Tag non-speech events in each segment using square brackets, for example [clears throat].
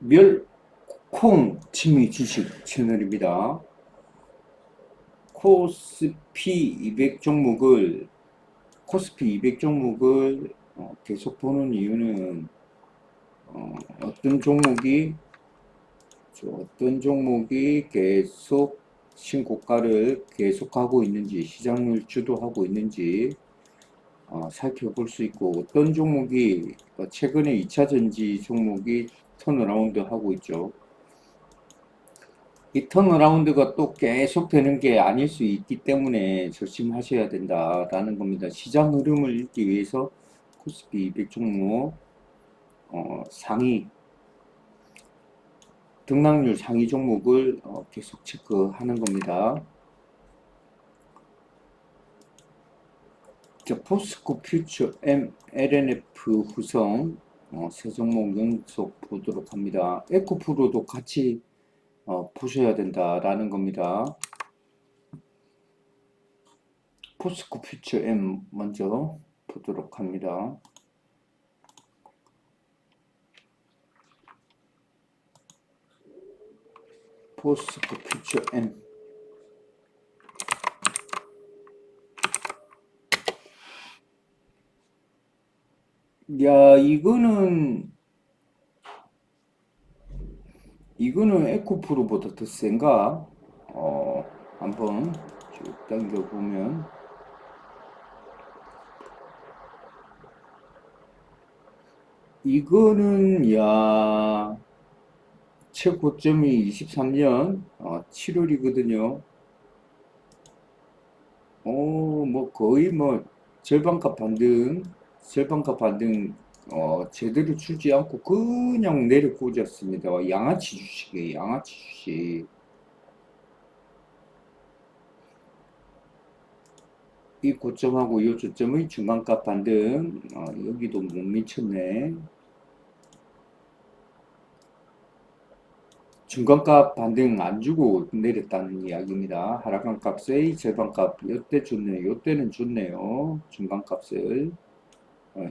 멸콩 취미 주식 채널입니다. 코스피 200 종목을 코스피 200 종목을 어, 계속 보는 이유는 어, 어떤 종목이 저 어떤 종목이 계속 신고가를 계속하고 있는지 시장을 주도하고 있는지 어, 살펴볼 수 있고 어떤 종목이 어, 최근에 2차 전지 종목이 턴어라운드 하고 있죠. 이 턴어라운드가 또 계속 되는 게 아닐 수 있기 때문에 조심하셔야 된다라는 겁니다. 시장 흐름을 읽기 위해서 코스피 200 종목 어, 상위 등락률 상위 종목을 어, 계속 체크하는 겁니다. 자, 포스코 퓨처 M LNF 후성 어, 세 종목 연속 보도록 합니다. 에코프로도 같이 어, 보셔야 된다라는 겁니다. 포스코 퓨처 M 먼저 보도록 합니다. 포스코 퓨처 M 야 이거는 이거는 에코프로보다 더 센가? 어 한번 쭉 당겨 보면 이거는 야 최고점이 23년 어, 7월이거든요. 어, 뭐 거의 뭐 절반값 반등, 절반값 반등 어, 제대로 주지 않고 그냥 내려 꽂았습니다. 양아치 주식이에요. 양아치 주식. 이 고점하고 이 저점의 중간값 반등 어, 여기도 못 미쳤네. 중간값 반등 안 주고 내렸다는 이야기입니다. 하락한 값의 절반값 요때 좋네요. 요때는 좋네요. 중간값을 어,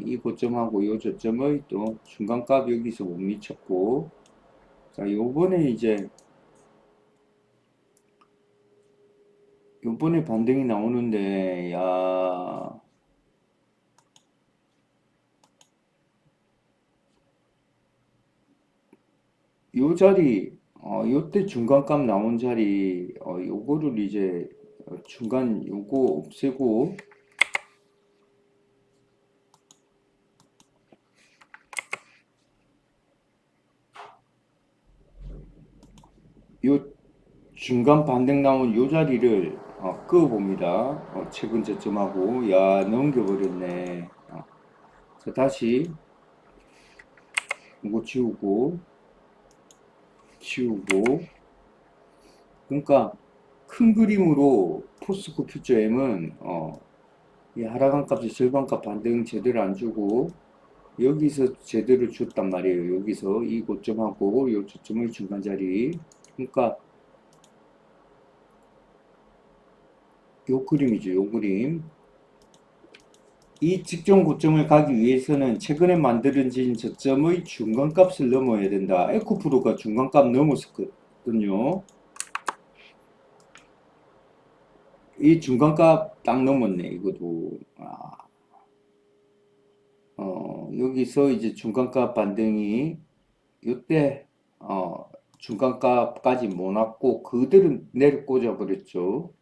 이 고점하고 이 저점의 또 중간값 여기서 못 미쳤고. 자 요번에 이제 요번에 반등이 나오는데 야. 요 자리 어, 요때 중간값 나온 자리 어, 요거를 이제 어, 중간 요거 없애고 요 중간 반등 나온 요 자리를 어, 끄어 봅니다. 어, 최근 저점하고 야 넘겨버렸네. 어. 자 다시 이거 지우고 지우고 그러니까 큰 그림으로 포스코 퓨처 M은 어, 이 하락한 값이 절반값 반등 제대로 안 주고 여기서 제대로 줬단 말이에요. 여기서 이 고점하고 요 저점의 중간 자리 그러니까 요 그림이죠. 요 그림. 이 직전 고점을 가기 위해서는 최근에 만들어진 저점의 중간값을 넘어야 된다. 에코프로가 중간값 넘었었거든요. 이 중간값 딱 넘었네. 이것도. 아. 어, 여기서 이제 중간값 반등이 이때 어, 중간값까지 못 왔고 그대로 내려 꽂아 버렸죠.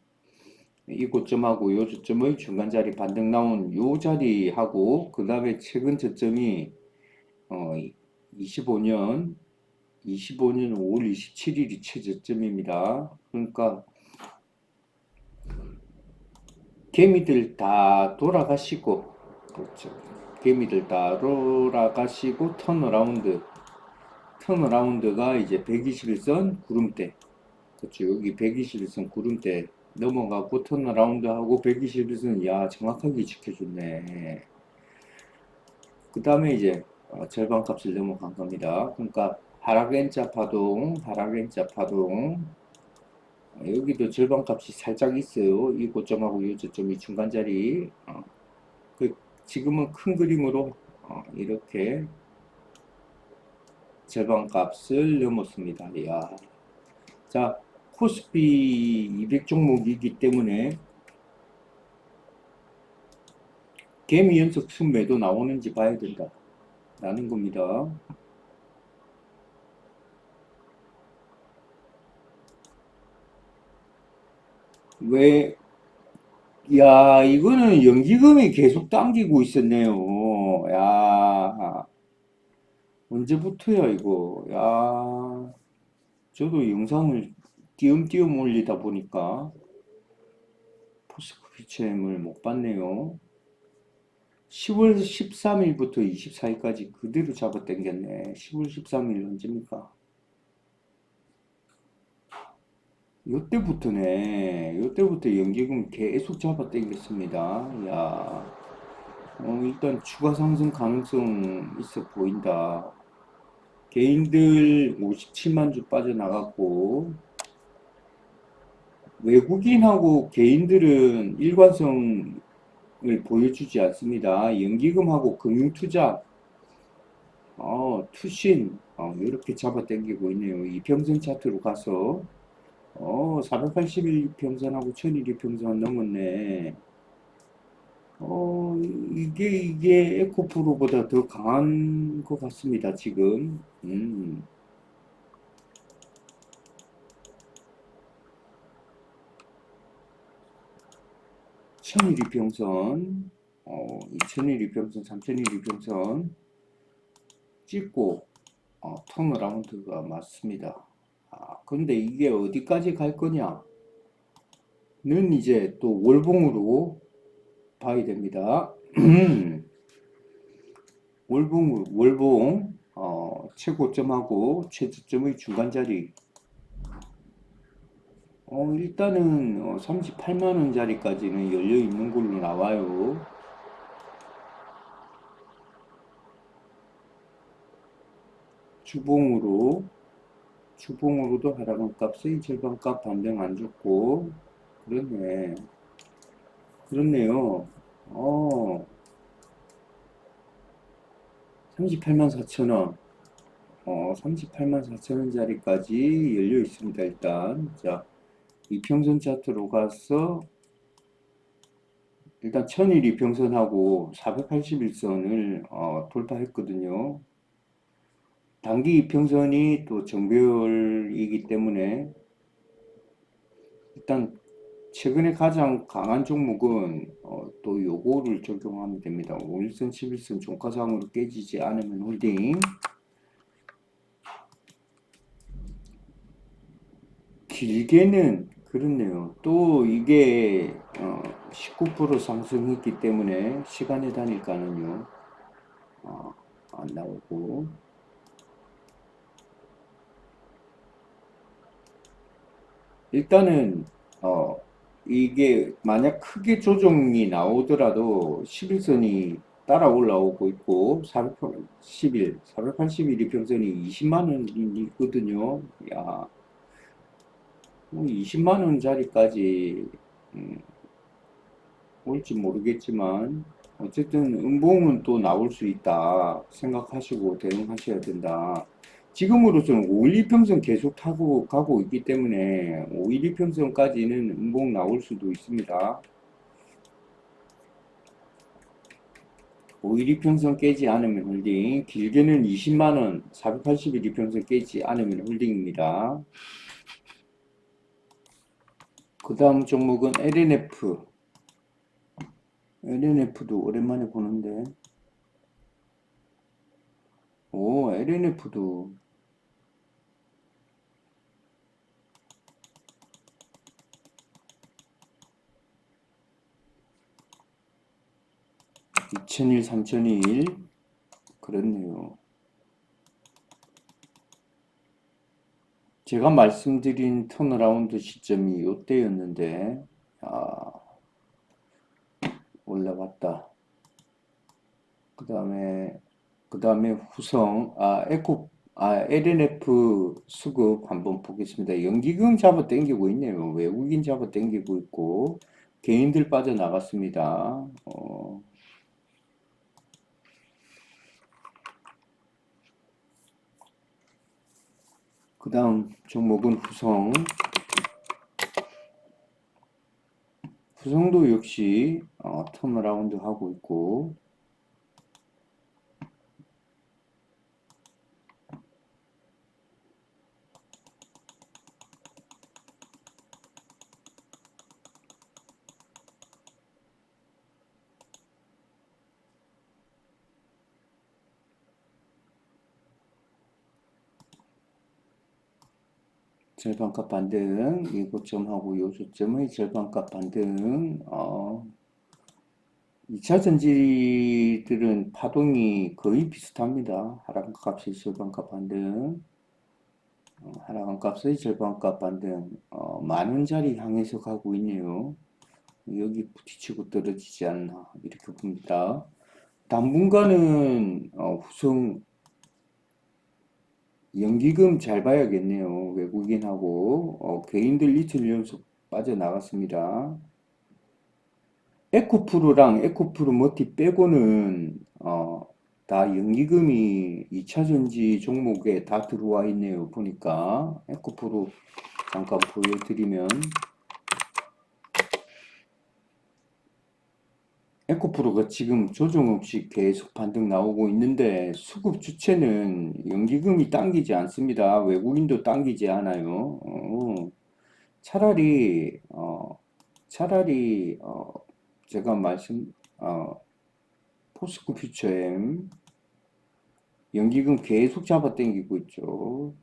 이 고점하고 요 저점의 중간 자리 반등 나온 요 자리하고 그 다음에 최근 저점이 어 25년 25년 5월 27일이 최저점입니다. 그러니까 개미들 다 돌아가시고 그렇죠. 개미들 다 돌아가시고 턴어라운드 턴어라운드가 이제 121선 구름대 그렇죠. 여기 121선 구름대 넘어가고 턴어라운드 하고 121선 야 정확하게 지켜줬네. 그 다음에 이제 어, 절반 값을 넘어간 겁니다. 그러니까 하락 N자 파동 하락 N자 파동. 어, 여기도 절반 값이 살짝 있어요. 이 고점하고 이 저점이 중간 자리. 어, 그 지금은 큰 그림으로 어, 이렇게 절반 값을 넘었습니다. 야. 자, 코스피 200 종목이기 때문에 개미 연속 순매도 나오는지 봐야 된다. 라는 겁니다. 왜, 야, 이거는 연기금이 계속 당기고 있었네요. 야, 언제부터야, 이거. 야, 저도 영상을 띄엄띄엄 올리다 보니까 포스코 피처엠을 못 봤네요. 10월 13일부터 24일까지 그대로 잡아 당겼네. 10월 13일 언제입니까? 요때부터네. 요때부터 연기금 계속 잡아 당겼습니다. 야, 어, 일단 추가 상승 가능성 있어 보인다. 개인들 57만 주 빠져나갔고, 외국인하고 개인들은 일관성을 보여주지 않습니다. 연기금하고 금융투자, 어, 투신, 어, 이렇게 잡아 당기고 있네요. 이 평선 차트로 가서, 어, 481 평선하고 1001 평선 넘었네. 어, 이게, 이게 에코프로보다 더 강한 것 같습니다, 지금. 음. 천일 이평선, 어, 2000일 이평선, 3000일 이평선 찍고, 어, 턴어라운드가 맞습니다. 아, 근데 이게 어디까지 갈 거냐? 는 이제 또 월봉으로 봐야 됩니다. [clears throat] 월봉, 월봉, 어, 최고점하고 최저점의 중간 자리. 어, 일단은 어, 38만 원짜리까지는 열려 있는 걸로 나와요. 주봉으로 주봉으로도 하락한 값의 절반 값 반등 안 줬고 그렇네. 그렇네요. 어, 38만 4천 원. 어, 38만 4천 원짜리까지 열려 있습니다. 일단 자, 이평선 차트로 가서 일단 1000일 이평선하고 481선을 어, 돌파했거든요. 단기 이평선이 또 정배열이기 때문에 일단 최근에 가장 강한 종목은 어, 또 요거를 적용하면 됩니다. 5일선, 11선 종가상으로 깨지지 않으면 홀딩 길게는 그렇네요. 또 이게 어, 19% 상승했기 때문에 시간의 단위가는요 어, 안 나오고 일단은 어, 이게 만약 크게 조정이 나오더라도 11선이 따라 올라오고 있고 411, 481 이 평선이 20만 원이 있거든요. 야, 뭐 20만 원짜리까지 음, 올지 모르겠지만 어쨌든 음봉은 또 나올 수 있다 생각하시고 대응하셔야 된다. 지금으로서는 5일 이평선 계속 타고 가고 있기 때문에 5일 이평선까지는 음봉 나올 수도 있습니다. 5일 이평선 깨지 않으면 홀딩, 길게는 20만원, 481 이평선 깨지 않으면 홀딩입니다. 그 다음 종목은 LNF. LNF도 오랜만에 보는데. 오, LNF도 2001, 3001 그렇네요. 제가 말씀드린 턴어라운드 시점이 이때였는데 아, 올라갔다. 그 다음에 그 다음에 후성 아 에코 아 LNF 수급 한번 보겠습니다. 연기금 잡아 당기고 있네요. 외국인 잡아 당기고 있고 개인들 빠져나갔습니다. 어, 그 다음 종목은 후성. 후성도 역시 어, 턴어라운드 하고 있고 절반값 반등, 이 고점하고 요 저점의 절반값 반등, 어, 2차 전지들은 파동이 거의 비슷합니다. 하락값의 절반값 반등, 어, 하락값의 절반값 반등, 어, 만 원짜리 향해서 가고 있네요. 여기 부딪히고 떨어지지 않나, 이렇게 봅니다. 당분간은, 어, 후성, 연기금 잘 봐야겠네요. 외국인하고 어, 개인들 이틀 연속 빠져나갔습니다. 에코프로랑 에코프로 머티 빼고는 어, 다 연기금이 2차전지 종목에 다 들어와 있네요. 보니까 에코프로 잠깐 보여드리면 에 코프로가 지금 조정 없이 계속 반등 나오고 있는데 수급 주체는 연기금이 당기지 않습니다. 외국인도 당기지 않아요. 어, 차라리 어, 차라리 어, 제가 말씀 어, 포스코 퓨처엠 연기금 계속 잡아 당기고 있죠.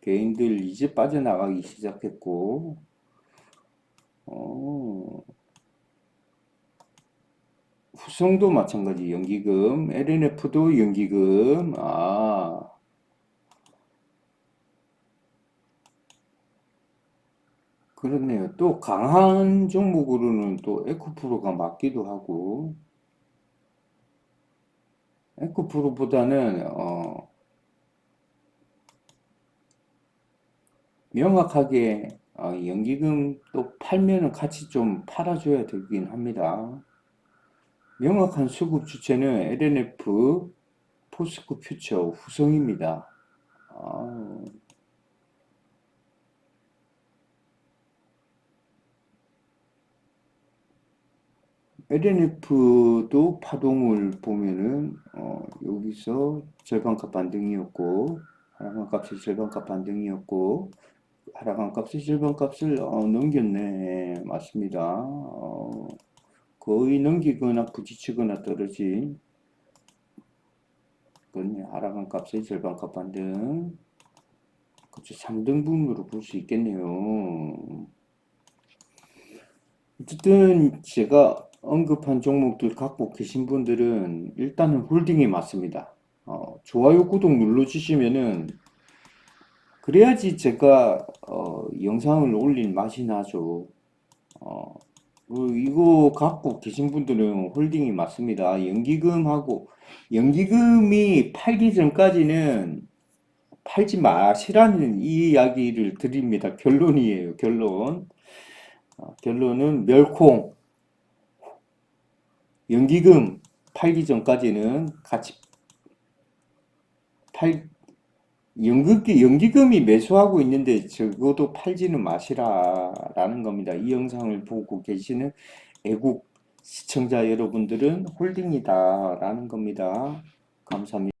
개인들 이제 빠져나가기 시작했고 어, 후성도 마찬가지 연기금, LNF도 연기금, 아, 그렇네요. 또 강한 종목으로는 또 에코프로가 맞기도 하고, 에코프로보다는, 어, 명확하게, 어, 연기금 또 팔면은 같이 좀 팔아줘야 되긴 합니다. 명확한 수급 주체는 LNF, 포스코 퓨처, 후성입니다. 아, LNF도 파동을 보면은 어, 여기서 절반값 반등이었고 하락한 값이 절반값 반등이었고 하락한 값이 절반값을 어, 넘겼네 맞습니다. 어, 거의 넘기거나 부딪히거나 떨어진 그건 하락한 값의 절반값 반등 그렇죠 3등분으로 볼 수 있겠네요. 어쨌든 제가 언급한 종목들 갖고 계신 분들은 일단은 홀딩이 맞습니다. 어, 좋아요 구독 눌러주시면은 그래야지 제가 어, 영상을 올릴 맛이 나죠. 어, 어, 이거 갖고 계신 분들은 홀딩이 맞습니다. 연기금하고 연기금이 팔기 전까지는 팔지 마시라는 이 이야기를 드립니다. 결론이에요. 결론. 어, 결론은 멸콩 연기금 팔기 전까지는 같이 팔 연극기, 연기금이 매수하고 있는데 적어도 팔지는 마시라라는 겁니다. 이 영상을 보고 계시는 애국 시청자 여러분들은 홀딩이다라는 겁니다. 감사합니다.